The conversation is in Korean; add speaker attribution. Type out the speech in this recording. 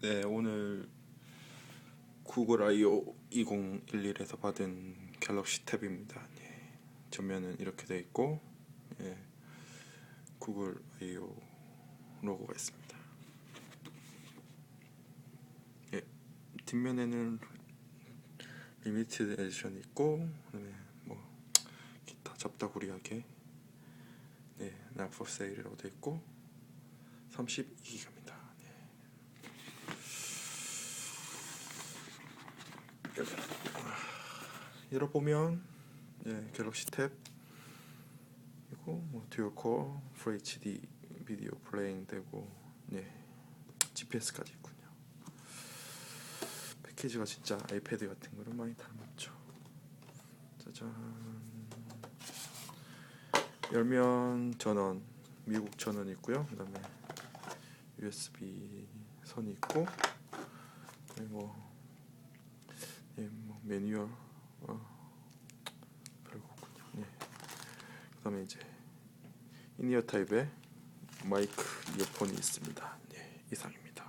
Speaker 1: 네, 오늘 구글 I/O 2011에서 받은 갤럭시 탭입니다. 예, 전면은 이렇게 돼 있고, 예, 구글 I/O 로고가 있습니다. 예, 뒷면에는 리미티드 에디션이 있고, 그다음에 뭐 기타 잡다구리하게 네, 납포 세일이라고 돼 있고 32기가입니다. 네. 열어보면 네, 갤럭시 탭 그리고 뭐 듀얼 코어 FHD 비디오 플레잉 되고 네, GPS까지 있군요. 패키지가 진짜 아이패드 같은 거를 많이 닮았죠. 짜잔. 열면 전원 미국 전원 있고요. 그 다음에 USB 선이 있고 그리고 예, 뭐 매뉴얼 어, 별거 없군요. 예. 그다음에 이제 인이어 타입의 마이크 이어폰이 있습니다. 네, 이상입니다.